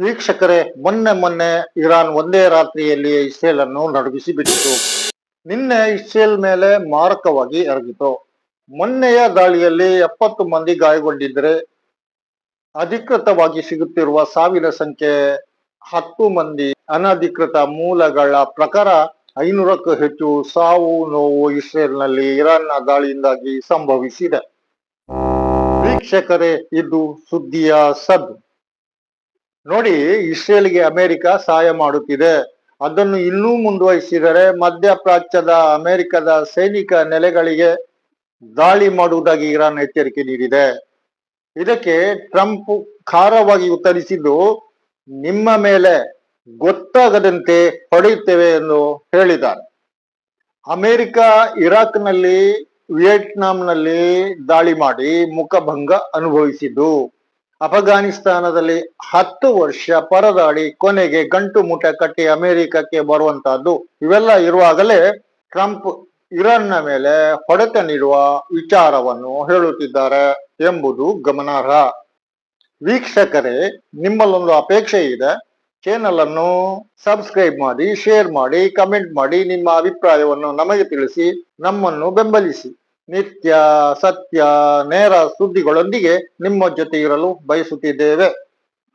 ವೀಕ್ಷಕರೇ, ಮೊನ್ನೆ ಮೊನ್ನೆ ಇರಾನ್ ಒಂದೇ ರಾತ್ರಿಯಲ್ಲಿ ಇಸ್ರೇಲ್ ಅನ್ನು ನಡುಗಿಸಿ ಬಿಟ್ಟಿತು. ನಿನ್ನೆ ಇಸ್ರೇಲ್ ಮೇಲೆ ಮಾರಕವಾಗಿ ಎರಗಿತು. ಮೊನ್ನೆಯ ದಾಳಿಯಲ್ಲಿ ಎಪ್ಪತ್ತು ಮಂದಿ ಗಾಯಗೊಂಡಿದ್ದರೆ ಅಧಿಕೃತವಾಗಿ ಸಿಗುತ್ತಿರುವ ಸಾವಿನ ಸಂಖ್ಯೆ ಹತ್ತು ಮಂದಿ. ಅನಧಿಕೃತ ಮೂಲಗಳ ಪ್ರಕಾರ ಐನೂರಕ್ಕೂ ಹೆಚ್ಚು ಸಾವು ನೋವು ಇಸ್ರೇಲ್ನಲ್ಲಿ ಇರಾನ್ನ ದಾಳಿಯಿಂದಾಗಿ ಸಂಭವಿಸಿದೆ. ವೀಕ್ಷಕರೇ, ಇದು ಸುದ್ದಿಯ ಸದ್ದು ನೋಡಿ ಇಸ್ರೇಲ್ಗೆ ಅಮೆರಿಕ ಸಹಾಯ ಮಾಡುತ್ತಿದೆ. ಅದನ್ನು ಇನ್ನೂ ಮುಂದುವರಿಸಿದರೆ ಮಧ್ಯಪ್ರಾಚ್ಯದ ಅಮೆರಿಕದ ಸೈನಿಕ ನೆಲೆಗಳಿಗೆ ದಾಳಿ ಮಾಡುವುದಾಗಿ ಇರಾನ್ ಎಚ್ಚರಿಕೆ ನೀಡಿದೆ. ಇದಕ್ಕೆ ಟ್ರಂಪ್ ಖಾರವಾಗಿ ಉತ್ತರಿಸಿದ್ದು, ನಿಮ್ಮ ಮೇಲೆ ಗೊತ್ತಾಗದಂತೆ ಹೊಡೆಯುತ್ತೇವೆ ಎಂದು ಹೇಳಿದ್ದಾರೆ. ಅಮೆರಿಕ ಇರಾಕ್ನಲ್ಲಿ ವಿಯೆಟ್ನಾಂನಲ್ಲಿ ದಾಳಿ ಮಾಡಿ ಮುಖಭಂಗ ಅನುಭವಿಸಿದ್ದು. ಅಫಘಾನಿಸ್ತಾನದಲ್ಲಿ ಹತ್ತು ವರ್ಷ ಪರದಾಡಿ ಕೊನೆಗೆ ಗಂಟು ಮುಟ ಕಟ್ಟಿ ಅಮೆರಿಕಕ್ಕೆ ಬರುವಂತಹದ್ದು. ಇವೆಲ್ಲ ಇರುವಾಗಲೇ ಟ್ರಂಪ್ ಇರಾನ್ನ ಮೇಲೆ ಹೊಡೆತ ನೀಡುವ ವಿಚಾರವನ್ನು ಹೇಳುತ್ತಿದ್ದಾರೆ ಎಂಬುದು ಗಮನಾರ್ಹ. ವೀಕ್ಷಕರೇ, ನಿಮ್ಮಲ್ಲೊಂದು ಅಪೇಕ್ಷೆ ಇದೆ. ಚಾನಲ್ ಅನ್ನು ಸಬ್ಸ್ಕ್ರೈಬ್ ಮಾಡಿ ಶೇರ್ ಮಾಡಿ ಕಮೆಂಟ್ ಮಾಡಿ, ನಿಮ್ಮ ಅಭಿಪ್ರಾಯವನ್ನು ನಮಗೆ ತಿಳಿಸಿ, ನಮ್ಮನ್ನು ಬೆಂಬಲಿಸಿ. ನಿತ್ಯ, ಸತ್ಯ, ನೇರ ಸುದ್ದಿಗಳೊಂದಿಗೆ ನಿಮ್ಮ ಜೊತೆ ಇರಲು ಬಯಸುತ್ತಿದ್ದೇವೆ.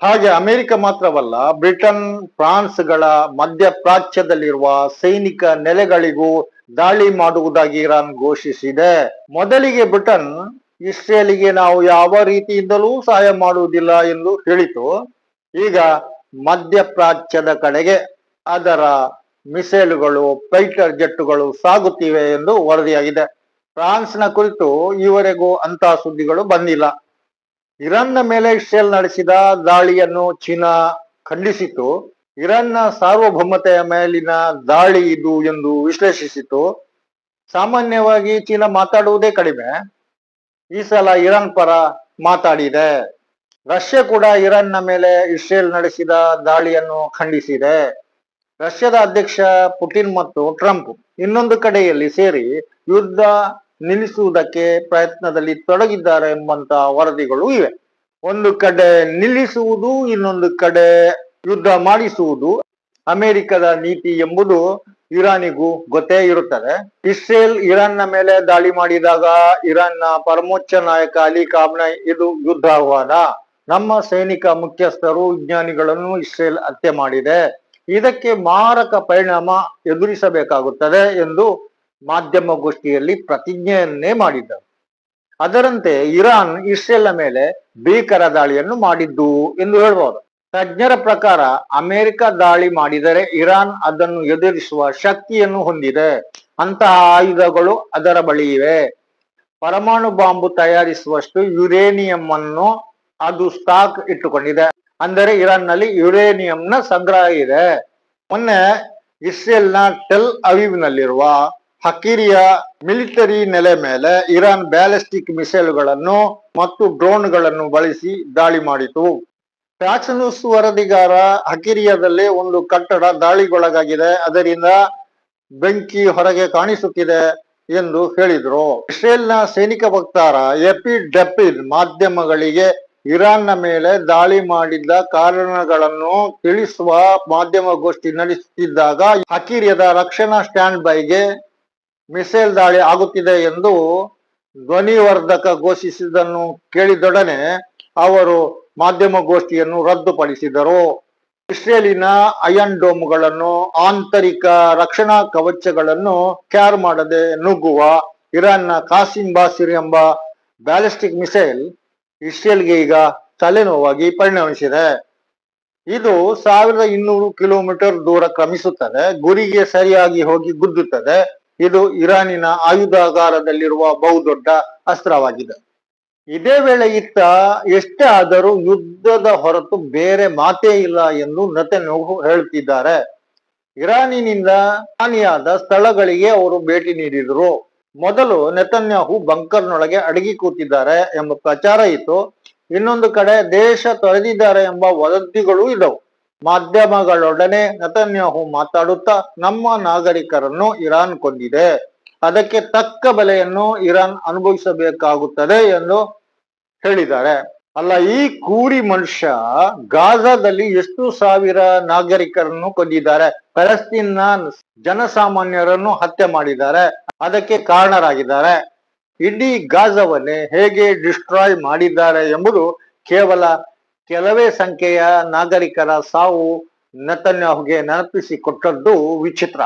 ಹಾಗೆ ಅಮೆರಿಕ ಮಾತ್ರವಲ್ಲ, ಬ್ರಿಟನ್, ಫ್ರಾನ್ಸ್ಗಳ ಮಧ್ಯಪ್ರಾಚ್ಯದಲ್ಲಿರುವ ಸೈನಿಕ ನೆಲೆಗಳಿಗೂ ದಾಳಿ ಮಾಡುವುದಾಗಿ ಇರಾನ್ ಘೋಷಿಸಿದೆ. ಮೊದಲಿಗೆ ಬ್ರಿಟನ್, ಇಸ್ರೇಲಿಗೆ ನಾವು ಯಾವ ರೀತಿಯಿಂದಲೂ ಸಹಾಯ ಮಾಡುವುದಿಲ್ಲ ಎಂದು ಹೇಳಿತು. ಈಗ ಮಧ್ಯಪ್ರಾಚ್ಯದ ಕಡೆಗೆ ಅದರ ಮಿಸೈಲುಗಳು, ಫೈಟರ್ ಜೆಟ್ಟುಗಳು ಸಾಗುತ್ತಿವೆ ಎಂದು ವರದಿಯಾಗಿದೆ. ಫ್ರಾನ್ಸ್ನ ಕುರಿತು ಈವರೆಗೂ ಅಂತಹ ಸುದ್ದಿಗಳು ಬಂದಿಲ್ಲ. ಇರಾನ್ನ ಮೇಲೆ ಇಸ್ರೇಲ್ ನಡೆಸಿದ ದಾಳಿಯನ್ನು ಚೀನಾ ಖಂಡಿಸಿತು ಇರಾನ್ನ ಸಾರ್ವಭೌಮತೆಯ ಮೇಲಿನ ದಾಳಿ ಇದು ಎಂದು ವಿಶ್ಲೇಷಿಸಿತು ಸಾಮಾನ್ಯವಾಗಿ ಚೀನಾ ಮಾತಾಡುವುದೇ ಕಡಿಮೆ. ಈ ಸಲ ಇರಾನ್ ಪರ ಮಾತಾಡಿದೆ. ರಷ್ಯಾ ಕೂಡ ಇರಾನ್ನ ಮೇಲೆ ಇಸ್ರೇಲ್ ನಡೆಸಿದ ದಾಳಿಯನ್ನು ಖಂಡಿಸಿದೆ. ರಷ್ಯಾದ ಅಧ್ಯಕ್ಷ ಪುಟಿನ್ ಮತ್ತು ಟ್ರಂಪ್ ಇನ್ನೊಂದು ಕಡೆಯಲ್ಲಿ ಸೇರಿ ಯುದ್ಧ ನಿಲ್ಲಿಸುವುದಕ್ಕೆ ಪ್ರಯತ್ನದಲ್ಲಿ ತೊಡಗಿದ್ದಾರೆ ಎಂಬಂತಹ ವರದಿಗಳು ಇವೆ. ಒಂದು ಕಡೆ ನಿಲ್ಲಿಸುವುದು, ಇನ್ನೊಂದು ಕಡೆ ಯುದ್ಧ ಮಾಡಿಸುವುದು. ಅಮೆರಿಕದ ನೀತಿ ಎಂಬುದು ಇರಾನಿಗೂ ಗೊತ್ತೇ ಇರುತ್ತದೆ. ಇಸ್ರೇಲ್ ಇರಾನ್ನ ಮೇಲೆ ದಾಳಿ ಮಾಡಿದಾಗ ಇರಾನ್ನ ಪರಮೋಚ್ಚ ನಾಯಕ ಅಲಿ ಕಾಬ್ನ ಇದು ಯುದ್ಧ ಆಹ್ವಾನ. ನಮ್ಮ ಸೈನಿಕ ಮುಖ್ಯಸ್ಥರು, ವಿಜ್ಞಾನಿಗಳನ್ನು ಇಸ್ರೇಲ್ ಹತ್ಯೆ ಮಾಡಿದೆ. ಇದಕ್ಕೆ ಮಾರಕ ಪರಿಣಾಮ ಎದುರಿಸಬೇಕಾಗುತ್ತದೆ ಎಂದು ಮಾಧ್ಯಮಗೋಷ್ಠಿಯಲ್ಲಿ ಪ್ರತಿಜ್ಞೆಯನ್ನೇ ಮಾಡಿದ್ದರು. ಅದರಂತೆ ಇರಾನ್ ಇಸ್ರೇಲ್ನ ಮೇಲೆ ಭೀಕರ ದಾಳಿಯನ್ನು ಮಾಡಿದ್ದು ಎಂದು ಹೇಳಬಹುದು ತಜ್ಞರ ಪ್ರಕಾರ ಅಮೆರಿಕ ದಾಳಿ ಮಾಡಿದರೆ ಇರಾನ್ ಅದನ್ನು ಎದುರಿಸುವ ಶಕ್ತಿಯನ್ನು ಹೊಂದಿದೆ. ಅಂತಹ ಆಯುಧಗಳು ಅದರ ಬಳಿ ಇವೆ ಪರಮಾಣು ಬಾಂಬು ತಯಾರಿಸುವಷ್ಟು ಯುರೇನಿಯಂ ಅನ್ನು ಅದು ಸ್ಟಾಕ್ ಇಟ್ಟುಕೊಂಡಿದೆ. ಅಂದರೆ ಇರಾನ್ನಲ್ಲಿ ಯುರೇನಿಯಂನ ಸಂಗ್ರಹ ಇದೆ. ಮೊನ್ನೆ ಇಸ್ರೇಲ್ನ ಟೆಲ್ ಅವೀವ್ನಲ್ಲಿರುವ ಹಕಿರಿಯ ಮಿಲಿಟರಿ ನೆಲೆ ಮೇಲೆ ಇರಾನ್ ಬ್ಯಾಲಿಸ್ಟಿಕ್ ಮಿಸೈಲ್ಗಳನ್ನು ಮತ್ತು ಡ್ರೋನ್ಗಳನ್ನು ಬಳಸಿ ದಾಳಿ ಮಾಡಿತು. ಫ್ಯಾಕ್ಸ್ ನ್ಯೂಸ್ ವರದಿಗಾರ ಹಕಿರಿಯಾದಲ್ಲಿ ಒಂದು ಕಟ್ಟಡ ದಾಳಿಗೊಳಗಾಗಿದೆ. ಅದರಿಂದ ಬೆಂಕಿ ಹೊರಗೆ ಕಾಣಿಸುತ್ತಿದೆ ಎಂದು ಹೇಳಿದ್ರು. ಇಸ್ರೇಲ್ನ ಸೈನಿಕ ವಕ್ತಾರ ಎಪಿ ಡೆಪಿನ್ ಮಾಧ್ಯಮಗಳಿಗೆ ಇರಾನ್ನ ಮೇಲೆ ದಾಳಿ ಮಾಡಿದ್ದ ಕಾರಣಗಳನ್ನು ತಿಳಿಸುವ ಮಾಧ್ಯಮಗೋಷ್ಠಿ ನಡೆಸುತ್ತಿದ್ದಾಗ ಹಕೀರಿಯದ ರಕ್ಷಣಾ ಸ್ಟ್ಯಾಂಡ್ ಬೈಗೆ ಮಿಸೈಲ್ ದಾಳಿ ಆಗುತ್ತಿದೆ ಎಂದು ಧ್ವನಿವರ್ಧಕ ಘೋಷಿಸಿದ್ದನ್ನು ಕೇಳಿದೊಡನೆ ಅವರು ಮಾಧ್ಯಮ ಗೋಷ್ಠಿಯನ್ನು ರದ್ದುಪಡಿಸಿದರು. ಇಸ್ರೇಲಿನ ಅಯನ್ ಡೋಮ್ಗಳನ್ನು ಆಂತರಿಕ ರಕ್ಷಣಾ ಕವಚಗಳನ್ನು ಕ್ಯಾರ್ ಮಾಡದೆ ನುಗ್ಗುವ ಇರಾನ್ನ ಕಾಸಿಂ ಬಾಸಿರ್ ಎಂಬ ಬ್ಯಾಲಿಸ್ಟಿಕ್ ಮಿಸೈಲ್ ಇಸ್ರೇಲ್ಗೆ ಈಗ ತಲೆನೋವಾಗಿ ಪರಿಣಮಿಸಿದೆ. ಇದು ಸಾವಿರದ ಇನ್ನೂರು ಕಿಲೋಮೀಟರ್ ದೂರ ಕ್ರಮಿಸುತ್ತದೆ, ಗುರಿಗೆ ಸರಿಯಾಗಿ ಹೋಗಿ ಗುದ್ದುತ್ತದೆ ಇದು ಇರಾನಿನ ಆಯುಧಾಗಾರದಲ್ಲಿರುವ ಬಹುದೊಡ್ಡ ಅಸ್ತ್ರವಾಗಿದೆ. ಇದೇ ವೇಳೆ ಇತ್ತ ಎಷ್ಟೇ ಆದರೂ ಯುದ್ಧದ ಹೊರತು ಬೇರೆ ಮಾತೇ ಇಲ್ಲ ಎಂದು ನೆತನ್ಯಾಹು ಹೇಳುತ್ತಿದ್ದಾರೆ ಇರಾನಿನಿಂದ ಹಾನಿಯಾದ ಸ್ಥಳಗಳಿಗೆ ಅವರು ಭೇಟಿ ನೀಡಿದರು. ಮೊದಲು ನೆತನ್ಯಾಹು ಬಂಕರ್ನೊಳಗೆ ಅಡಗಿ ಕೂತಿದ್ದಾರೆ ಎಂಬ ಪ್ರಚಾರ ಇತ್ತು. ಇನ್ನೊಂದು ಕಡೆ ದೇಶ ತೊರೆದಿದ್ದಾರೆ ಎಂಬ ವದಂತಿಗಳು ಇದ್ದವು. ಮಾಧ್ಯಮಗಳೊಡನೆ ನತನ್ಯಾಹು ಮಾತಾಡುತ್ತಾ ನಮ್ಮ ನಾಗರಿಕರನ್ನು ಇರಾನ್ ಕೊಂದಿದೆ. ಅದಕ್ಕೆ ತಕ್ಕ ಬೆಲೆಯನ್ನು ಇರಾನ್ ಅನುಭವಿಸಬೇಕಾಗುತ್ತದೆ ಎಂದು ಹೇಳಿದ್ದಾರೆ. ಅಲ್ಲ, ಈ ಕೂಡಿ ಮನುಷ್ಯ ಗಾಜಾದಲ್ಲಿ ಎಷ್ಟು ಸಾವಿರ ನಾಗರಿಕರನ್ನು ಕೊಂದಿದ್ದಾರೆ? ಫಲಸ್ತೀನ್ನ ಜನಸಾಮಾನ್ಯರನ್ನು ಹತ್ಯೆ ಮಾಡಿದ್ದಾರೆ. ಅದಕ್ಕೆ ಕಾರಣರಾಗಿದ್ದಾರೆ. ಇಡೀ ಗಾಜವನ್ನೇ ಹೇಗೆ ಡಿಸ್ಟ್ರಾಯ್ ಮಾಡಿದ್ದಾರೆ ಎಂಬುದು ಕೇವಲ ಕೆಲವೇ ಸಂಖ್ಯೆಯ ನಾಗರಿಕರ ಸಾವು ನೆತನ್ಯಾಹುಗೆ ನೆನಪಿಸಿಕೊಟ್ಟದ್ದು ವಿಚಿತ್ರ.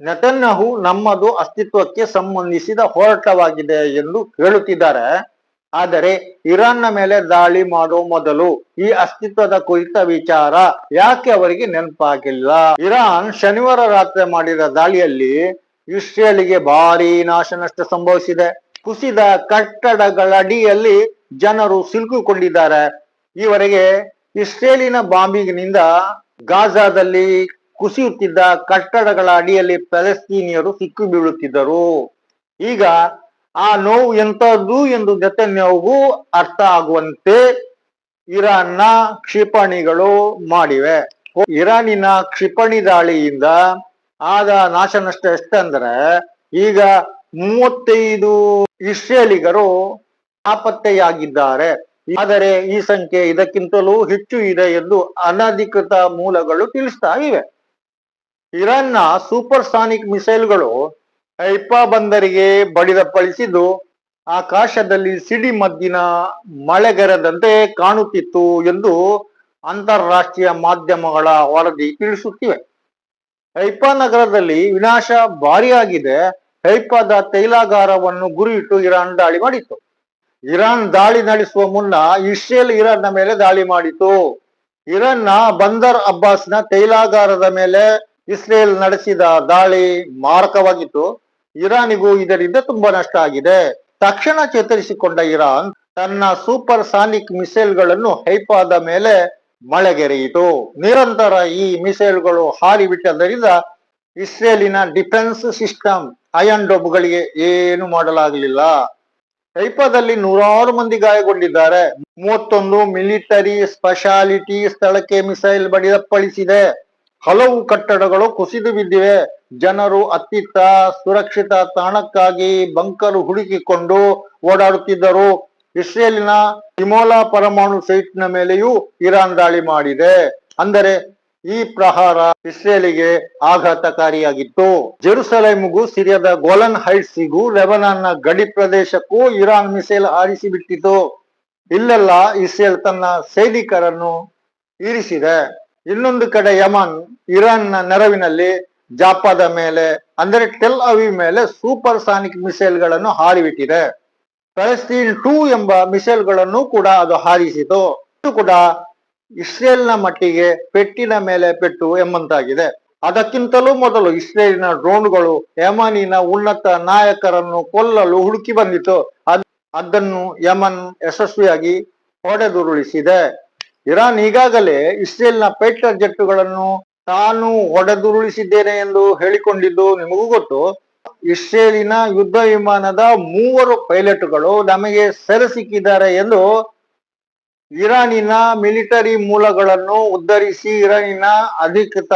ನೆತನ್ಯಾಹು ನಮ್ಮದು ಅಸ್ತಿತ್ವಕ್ಕೆ ಸಂಬಂಧಿಸಿದ ಹೋರಾಟವಾಗಿದೆ ಎಂದು ಹೇಳುತ್ತಿದ್ದಾರೆ. ಆದರೆ ಇರಾನ್ನ ಮೇಲೆ ದಾಳಿ ಮಾಡುವ ಮೊದಲು ಈ ಅಸ್ತಿತ್ವದ ಕುರಿತ ವಿಚಾರ ಯಾಕೆ ಅವರಿಗೆ ನೆನಪಾಗಿಲ್ಲ? ಇರಾನ್ ಶನಿವಾರ ರಾತ್ರಿ ಮಾಡಿದ ದಾಳಿಯಲ್ಲಿ ಇಸ್ರೇಲ್ಗೆ ಭಾರಿ ನಾಶ ನಷ್ಟ ಸಂಭವಿಸಿದೆ. ಕುಸಿದ ಕಟ್ಟಡಗಳ ಅಡಿಯಲ್ಲಿ ಜನರು ಸಿಲುಕಿಕೊಂಡಿದ್ದಾರೆ. ಈವರೆಗೆ ಇಸ್ರೇಲಿನ ಬಾಂಬಿಂಗ್ನಿಂದ ಗಾಜಾದಲ್ಲಿ ಕುಸಿಯುತ್ತಿದ್ದ ಕಟ್ಟಡಗಳ ಅಡಿಯಲ್ಲಿ ಪ್ಯಾಲೆಸ್ತೀನಿಯರು ಸಿಕ್ಕಿ ಬೀಳುತ್ತಿದ್ದರು. ಈಗ ಆ ನೋವು ಎಂತದ್ದು ಎಂದು ನೆತನ್ಯಾಹುಗೂ ಅರ್ಥ ಆಗುವಂತೆ ಇರಾನ್ನ ಕ್ಷಿಪಣಿಗಳು ಮಾಡಿವೆ. ಇರಾನಿನ ಕ್ಷಿಪಣಿ ದಾಳಿಯಿಂದ ಆದ ನಾಶ ನಷ್ಟ ಎಷ್ಟಂದ್ರೆ, ಈಗ ಮೂವತ್ತೈದು ಇಸ್ರೇಲಿಗರು ನಾಪತ್ತೆಯಾಗಿದ್ದಾರೆ ಆದರೆ ಈ ಸಂಖ್ಯೆ ಇದಕ್ಕಿಂತಲೂ ಹೆಚ್ಚು ಇದೆ ಎಂದು ಅನಧಿಕೃತ ಮೂಲಗಳು ತಿಳಿಸ್ತಾ ಇವೆ. ಇರಾನ್ನ ಸೂಪರ್ ಸಾನಿಕ್ ಮಿಸೈಲ್ಗಳು ಹೈಪಾ ಬಂದರಿಗೆ ಬಡಿದಪ್ಪಳಿಸಿದ್ದು, ಆಕಾಶದಲ್ಲಿ ಸಿಡಿ ಮದ್ದಿನ ಮಳೆಗರೆದಂತೆ ಕಾಣುತ್ತಿತ್ತು ಎಂದು ಅಂತಾರಾಷ್ಟ್ರೀಯ ಮಾಧ್ಯಮಗಳ ವರದಿ ತಿಳಿಸುತ್ತಿವೆ. ಹೈಪಾ ನಗರದಲ್ಲಿ ವಿನಾಶ ಭಾರಿಯಾಗಿದೆ. ಹೈಪಾದ ತೈಲಾಗಾರವನ್ನು ಗುರಿಯಿಟ್ಟು ಇರಾನ್ ದಾಳಿ ಮಾಡಿತ್ತು. ಇರಾನ್ ದಾಳಿ ನಡೆಸುವ ಮುನ್ನ ಇಸ್ರೇಲ್ ಇರಾನ್ನ ಮೇಲೆ ದಾಳಿ ಮಾಡಿತು. ಇರಾನ್ನ ಬಂದರ್ ಅಬ್ಬಾಸ್ನ ತೈಲಾಗಾರದ ಮೇಲೆ ಇಸ್ರೇಲ್ ನಡೆಸಿದ ದಾಳಿ ಮಾರಕವಾಗಿತ್ತು. ಇರಾನಿಗೂ ಇದರಿಂದ ತುಂಬಾ ನಷ್ಟ ಆಗಿದೆ. ತಕ್ಷಣ ಚೇತರಿಸಿಕೊಂಡ ಇರಾನ್ ತನ್ನ ಸೂಪರ್ ಸಾನಿಕ್ ಮಿಸೈಲ್ಗಳನ್ನು ಹೈಪಾದ ಮೇಲೆ ಮಳೆಗೆರೆಯಿತು. ನಿರಂತರ ಈ ಮಿಸೈಲ್ಗಳು ಹಾರಿ ಬಿಟ್ಟದ್ದರಿಂದ ಇಸ್ರೇಲಿನ ಡಿಫೆನ್ಸ್ ಸಿಸ್ಟಮ್ ಅಯನ್ ಡೊಬ್ಗಳಿಗೆ ಏನು ಮಾಡಲಾಗಲಿಲ್ಲ. ಹೈಫಾದಲ್ಲಿ ನೂರಾರು ಮಂದಿ ಗಾಯಗೊಂಡಿದ್ದಾರೆ. ಮೂವತ್ತೊಂದು ಮಿಲಿಟರಿ ಸ್ಪೆಷಾಲಿಟಿ ಸ್ಥಳಕ್ಕೆ ಮಿಸೈಲ್ ಬಡಿದಪ್ಪಳಿಸಿದೆ ಹಲವು ಕಟ್ಟಡಗಳು ಕುಸಿದು ಬಿದ್ದಿವೆ. ಜನರು ಅತ್ತಿತ್ತ ಸುರಕ್ಷಿತ ತಾಣಕ್ಕಾಗಿ ಬಂಕರು ಹುಡುಕಿಕೊಂಡು ಓಡಾಡುತ್ತಿದ್ದರು. ಇಸ್ರೇಲಿನ ಹಿಮೋಲಾ ಪರಮಾಣು ಸೈಟ್ನ ಮೇಲೆಯೂ ಇರಾನ್ ದಾಳಿ ಮಾಡಿದೆ. ಅಂದರೆ ಈ ಪ್ರಹಾರ ಇಸ್ರೇಲಿಗೆ ಆಘಾತಕಾರಿಯಾಗಿತ್ತು. ಜೆರುಸಲೇಮ್ಗೂ, ಸಿರಿಯಾದ ಗೋಲನ್ ಹೈಟ್ಸ್ಗೂ, ಲೆಬನಾನ್ನ ಗಡಿ ಪ್ರದೇಶಕ್ಕೂ ಇರಾನ್ ಮಿಸೈಲ್ ಹಾರಿಸಿ ಬಿಟ್ಟಿತು ಇಲ್ಲೆಲ್ಲ ಇಸ್ರೇಲ್ ತನ್ನ ಸೈನಿಕರನ್ನು ಇರಿಸಿದೆ. ಇನ್ನೊಂದು ಕಡೆ ಯಮನ್, ಇರಾನ್ನ ನೆರವಿನಲ್ಲಿ ಜಾಪಾದ ಮೇಲೆ, ಅಂದರೆ ಟೆಲ್ ಅವಿ ಮೇಲೆ ಸೂಪರ್ ಸಾನಿಕ್ ಮಿಸೈಲ್ಗಳನ್ನು ಹಾರಿಬಿಟ್ಟಿದೆ. ಫಲಸ್ತೀನ್ ಟೂ ಎಂಬ ಮಿಸೈಲ್ಗಳನ್ನು ಕೂಡ ಅದು ಹಾರಿಸಿತು. ಇದು ಕೂಡ ಇಸ್ರೇಲ್ನ ಮಟ್ಟಿಗೆ ಪೆಟ್ಟಿನ ಮೇಲೆ ಪೆಟ್ಟು ಎಂಬಂತಾಗಿದೆ. ಅದಕ್ಕಿಂತಲೂ ಮೊದಲು ಇಸ್ರೇಲಿನ ಡ್ರೋನ್ಗಳು ಯಮನಿನ ಉನ್ನತ ನಾಯಕರನ್ನು ಕೊಲ್ಲಲು ಹುಡುಕಿ ಬಂದಿತು. ಅದ್, ಅದನ್ನು ಯಮನ್ ಯಶಸ್ವಿಯಾಗಿ ಹೊಡೆದುರುಳಿಸಿದೆ. ಇರಾನ್ ಈಗಾಗಲೇ ಇಸ್ರೇಲ್ನ ಪೈಟರ್ ಜೆಟ್ಟುಗಳನ್ನು ತಾನು ಹೊಡೆದುರುಳಿಸಿದ್ದೇನೆ ಎಂದು ಹೇಳಿಕೊಂಡಿದ್ದು ನಿಮಗೂ ಗೊತ್ತು. ಇಸ್ರೇಲಿನ ಯುದ್ಧ ವಿಮಾನದ ಮೂವರು ಪೈಲಟ್ಗಳು ನಮಗೆ ಸೆರೆ ಸಿಕ್ಕಿದ್ದಾರೆ ಎಂದು ಇರಾನಿನ ಮಿಲಿಟರಿ ಮೂಲಗಳನ್ನು ಉದ್ಧರಿಸಿ ಇರಾನಿನ ಅಧಿಕೃತ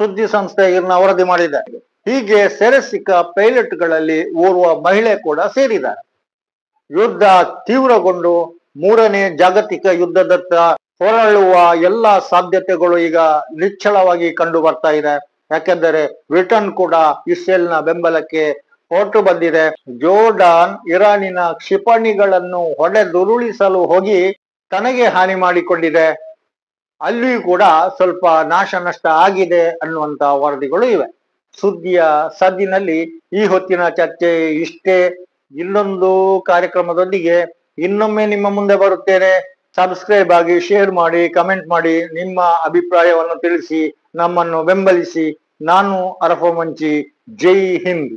ಸುದ್ದಿ ಸಂಸ್ಥೆ ಇರ್ನ ವರದಿ ಮಾಡಿದೆ. ಹೀಗೆ ಸೆರೆ ಸಿಕ್ಕ ಪೈಲಟ್ಗಳಲ್ಲಿ ಓರ್ವ ಮಹಿಳೆ ಕೂಡ ಸೇರಿದ್ದಾರೆ. ಯುದ್ಧ ತೀವ್ರಗೊಂಡು ಮೂರನೇ ಜಾಗತಿಕ ಯುದ್ಧದತ್ತ ಹೊರಳುವ ಎಲ್ಲ ಸಾಧ್ಯತೆಗಳು ಈಗ ನಿಚ್ಚಳವಾಗಿ ಕಂಡು ಬರ್ತಾ ಇದೆ. ಯಾಕೆಂದರೆ ಬ್ರಿಟನ್ ಕೂಡ ಇಸ್ರೇಲ್ನ ಬೆಂಬಲಕ್ಕೆ ಹೊರಟು ಬಂದಿದೆ. ಜೋರ್ಡಾನ್ ಇರಾನಿನ ಕ್ಷಿಪಣಿಗಳನ್ನು ಹೊಡೆದುರುಳಿಸಲು ಹೋಗಿ ತನಗೆ ಹಾನಿ ಮಾಡಿಕೊಂಡಿದೆ, ಅಲ್ಲಿಯೂ ಕೂಡ ಸ್ವಲ್ಪ ನಾಶ ನಷ್ಟ ಆಗಿದೆ ಅನ್ನುವಂತ ವರದಿಗಳು ಇವೆ. ಸುದ್ದಿಯ ಸದ್ದಿನಲ್ಲಿ ಈ ಹೊತ್ತಿನ ಚರ್ಚೆ ಇಷ್ಟೇ. ಇನ್ನೊಂದು ಕಾರ್ಯಕ್ರಮದೊಂದಿಗೆ ಇನ್ನೊಮ್ಮೆ ನಿಮ್ಮ ಮುಂದೆ ಬರುತ್ತೇನೆ. ಸಬ್ಸ್ಕ್ರೈಬ್ ಆಗಿ ಶೇರ್ ಮಾಡಿ ಕಮೆಂಟ್ ಮಾಡಿ, ನಿಮ್ಮ ಅಭಿಪ್ರಾಯವನ್ನು ತಿಳಿಸಿ, ನಮ್ಮನ್ನು ಬೆಂಬಲಿಸಿ. ನಾನು ಅರಫ ಮಂಚಿ, ಜೈ ಹಿಂದ್.